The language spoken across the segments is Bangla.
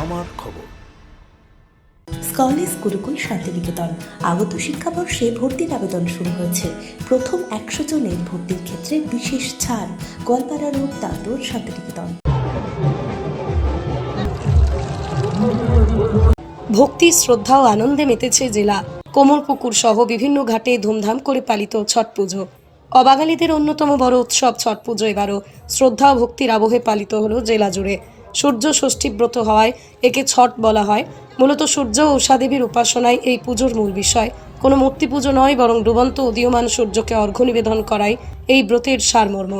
আমার খবর। স্কলেজ গুরুকুল শান্তিনিকেতন। আগত শিক্ষাবর্ষে ভর্তির আবেদন শুরু হয়েছে। প্রথম একশো জনের ভর্তির ক্ষেত্রে বিশেষ ছাড়। গোয়ালপাড়া রোড দাঁতর শান্তিনিকেতন। ভক্তি শ্রদ্ধা ও আনন্দে মেতেছে জেলা। কোমরপুকুর সহ বিভিন্ন ঘাটে ধুমধাম করে পালিত ছট পুজো। অবাঙালিদের অন্যতম বড় উৎসব ছট পুজো এবারও। শ্রদ্ধা ও ভক্তির আবহে পালিত হলো জেলা জুড়ে। সূর্য ষষ্ঠীব্রত হওয়ায় একে ছট বলা হয়। মূলত সূর্য উষাদেবীর উপাসনায় এই পুজোর মূল বিষয়। কোনো মূর্তি পুজো নয়, বরং ডুবন্ত উদীয়মান সূর্যকে অর্ঘ্য নিবেদন করাই এই ব্রতের সারমর্ম।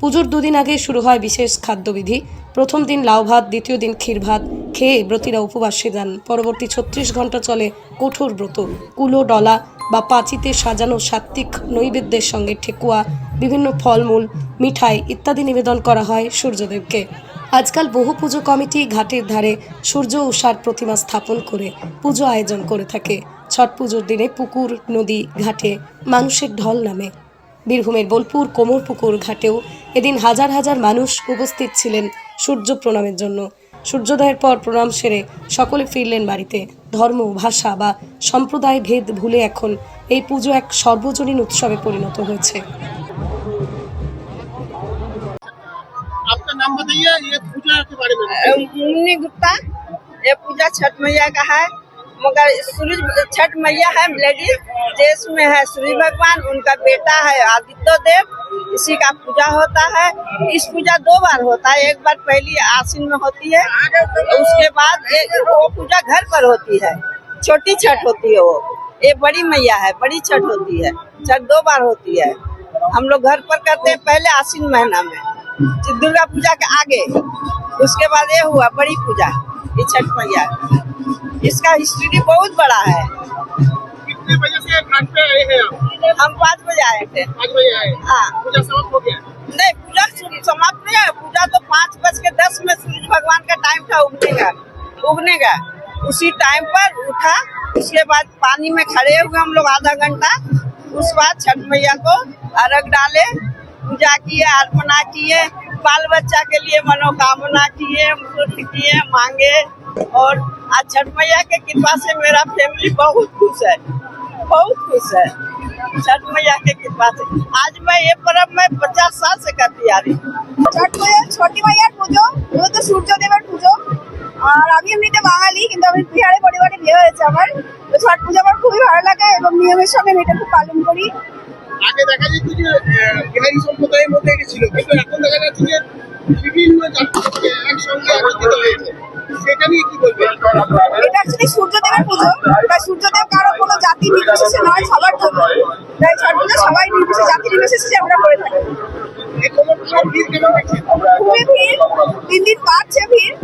পুজোর দুদিন আগে শুরু হয় বিশেষ খাদ্যবিধি। প্রথম দিন লাউ ভাত, দ্বিতীয় দিন ক্ষীর ভাত খেয়ে ব্রতীরা উপবাসে যান। পরবর্তী ছত্রিশ ঘণ্টা চলে কঠোর ব্রত। কুলো, ডলা বা পাঁচিতে সাজানো সাত্ত্বিক নৈবেদ্যের সঙ্গে ঠেকুয়া, বিভিন্ন ফলমূল, মিঠাই ইত্যাদি নিবেদন করা হয় সূর্যদেবকে। আজকাল বহু পুজো কমিটি ঘাটের ধারে সূর্য উষার প্রতিমা স্থাপন করে পুজো আয়োজন করে থাকে। ছট পুজোর দিনে পুকুর, নদী, ঘাটে মানুষের ঢল নামে। বীরভূমের বোলপুর কোমরপুকুর ঘাটেও এদিন হাজার হাজার মানুষ উপস্থিত ছিলেন সূর্য প্রণামের জন্য। সূর্যোদয়ের পর প্রণাম সেরে সকলে ফিরলেন বাড়িতে। ধর্ম, ভাষা বা সম্প্রদায় ভেদ ভুলে এখন এই পুজো এক সর্বজনীন উৎসবে পরিণত হয়েছে। आपका नाम बताइए, ये पूजा के बारे में मुन्नी गुप्ता, ये पूजा छठ मैया का है। मगर सूरज छठ मैया है, लेडीज़, देश में है सूर्य भगवान, उनका बेटा है आदित्य देव, इसी का पूजा होता है। इस पूजा दो बार होता है, एक बार पहली आसिन में होती है उसके बाद वो पूजा घर पर होती है। छोटी छठ होती है वो। ये बड़ी मैया है, बड़ी छठ होती है। छठ दो बार होती है। हम लोग घर पर करते हैं, पहले आश्विन महीना में। दुर्गा पूजा के आगे उसके बाद ये हुआ बड़ी पूजा ये छठ मैया। इसका हिस्ट्री बहुत बड़ा है। कितने बजे से घाट पे आए हैं हम पाँच बजे आए थे। पाँच बजे आए। हाँ। पूजा समाप्त हो गया? नहीं पूजा समाप्त नहीं है। पूजा तो पाँच बज के दस में सूरज भगवान का टाइम था उगने का उगने का। उसी टाइम पर उठा उसके बाद पानी में खड़े हुए हम लोग आधा घंटा। उस बाद छठ मैया को अर्घ डाले। पूजा किए अर्पणा किए बाल बच्चा के लिए मनोकामना किए मुकुट किए मांगे और आज छठ मैया के कृपा से मेरा फैमिली बहुत खुश है बहुत खुश है छठ मैया के कृपा से आज मैं ये पर्व मैं पचास साल से करती आ रही हूँ ছট পুজো ছটি মাইয়ার পুজো মূলত সূর্যদেবের পুজো আর আমি এমনিতে বাঙালি কিন্তু আমি বিহারে পরিবারে বিয়ে হয়েছে আমার তো ছট পুজো আমার খুবই ভালো লাগে এবং নিয়মের সঙ্গে আমি এটা খুব পালন করি আগে দেখা যেত যে বিহারি সম্প্রদায়ের মধ্যে এটি ছিল কিন্তু এখন দেখা যাচ্ছে যে বিভিন্ন জাতি একসঙ্গে একত্রিত হয়েছে। সেটা নিয়ে কি বলবেন? এটা অ্যাকচুয়ালি সূর্যদেবের পুজো। তাই সূর্যদেব কারও কোনো জাতি নির্বিশেষে নয় সবার জন্য। তাই ছট পুজো সবাই নির্বিশেষে জাতি নির্বিশেষে আমরা করে থাকি। খুবই ভিড়। দিন দিন বাড়ছে ভিড়।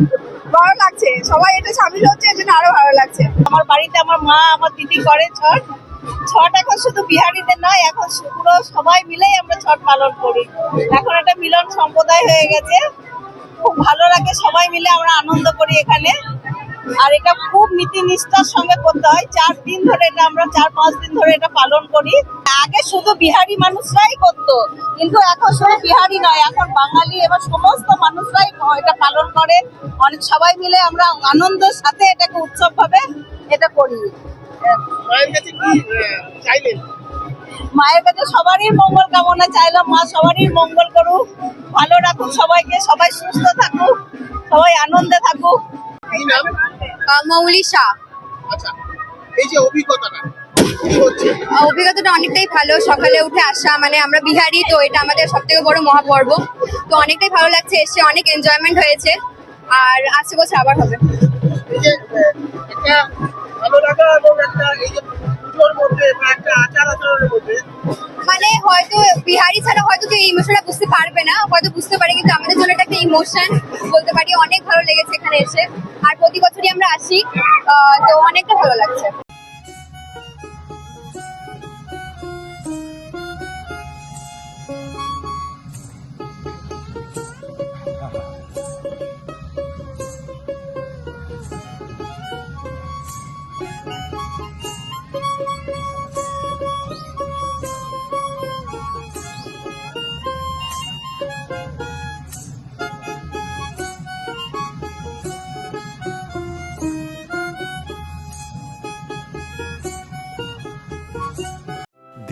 ভালো লাগছে। সবাই এটা সামিল হচ্ছে এর আরও ভালো লাগছে। আমার বাড়িতে আমার মা আমার দিদি করে ছট ছট এখন শুধু বিহারিদের নয়, এখন পুরো সবাই মিলেই আমরা ছট পালন করি। এখন একটা মিলন সম্প্রদায় হয়ে গেছে। খুব ভালো লাগে, সবাই মিলে আমরা আনন্দ করি এখানে। আর এটা খুব নীতি নিষ্ঠার সঙ্গে করতে হয়। চার দিন ধরে এটা আমরা, চার পাঁচ দিন ধরে এটা পালন করি। আগে শুধু বিহারি মানুষরাই করতো, কিন্তু এখন শুধু বিহারি নয়, এখন বাঙালি এবার সমস্ত মানুষরাই এটা পালন করে। অনেক সবাই মিলে আমরা আনন্দের সাথে এটাকে উৎসব ভাবে এটা করি মায়ের কাছে কি চাইলেন? মায়ের কাছে সবারই মঙ্গল কামনা চাইলাম মা সবারই মঙ্গল করুক ভালো রাখুক সবাইকে সবাই সুস্থ থাকুক সবাই আনন্দে থাকুক। মৌলি শাহ। আচ্ছা এই যে অভিজ্ঞতাটা অনেকটাই ভালো। সকালে উঠে আসা মানে আমরা বিহারি তো এটা আমাদের সব থেকে বড় মহাপর্ব। তো অনেকটাই ভালো লাগছে এসে অনেক এনজয়মেন্ট হয়েছে। আর আসছে বছর আবার হবে। এই ইমোশনটা বুঝতে পারবে না, হয়তো বুঝতে পারে, কিন্তু আমাদের জন্য একটা ইমোশন বলতে পারি। অনেক ভালো লেগেছে এখানে এসে। আর প্রতি বছরই আমরা আসি তো অনেকটা ভালো লাগছে।